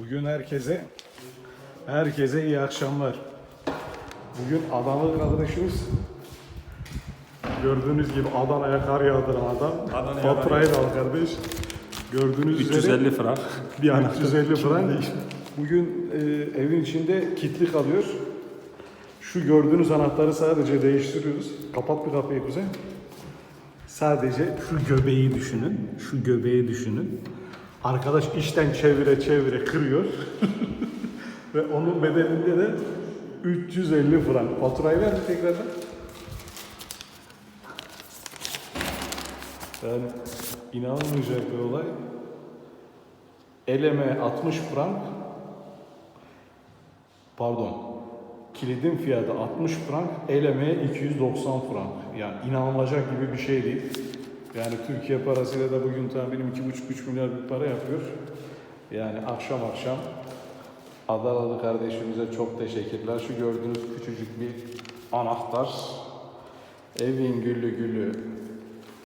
Bugün herkese herkese iyi akşamlar. Bugün Adanalı kardeşimiz gördüğünüz gibi Adana'ya kar yağdıran adam. Adana'ya Faturayı da al kardeş. Gördüğünüz üzere 350 frank. bir an 350 frank. Bugün e, evin içinde kilitli kalıyor. Şu gördüğünüz anahtarı sadece değiştiriyoruz. Kapat bir kapıyı kuzey. Sadece şu göbeği düşünün. Şu göbeği düşünün. Arkadaş işten çevire çevire kırıyor. Ve onun bedelinde de 350 frank. Faturayı ver tekrardan? Yani inanılmayacak bir olay. Eleme 60 frank. Pardon. Kilidin fiyatı 60 frank, elemeye 290 frank. Yani inanılacak gibi bir şey değil. Yani Türkiye parasıyla da bugün tahminim 2,5-3 milyar bir para yapıyor. Yani akşam akşam Adanalı kardeşimize çok teşekkürler. Şu gördüğünüz küçücük bir anahtar. Evin gülü gülü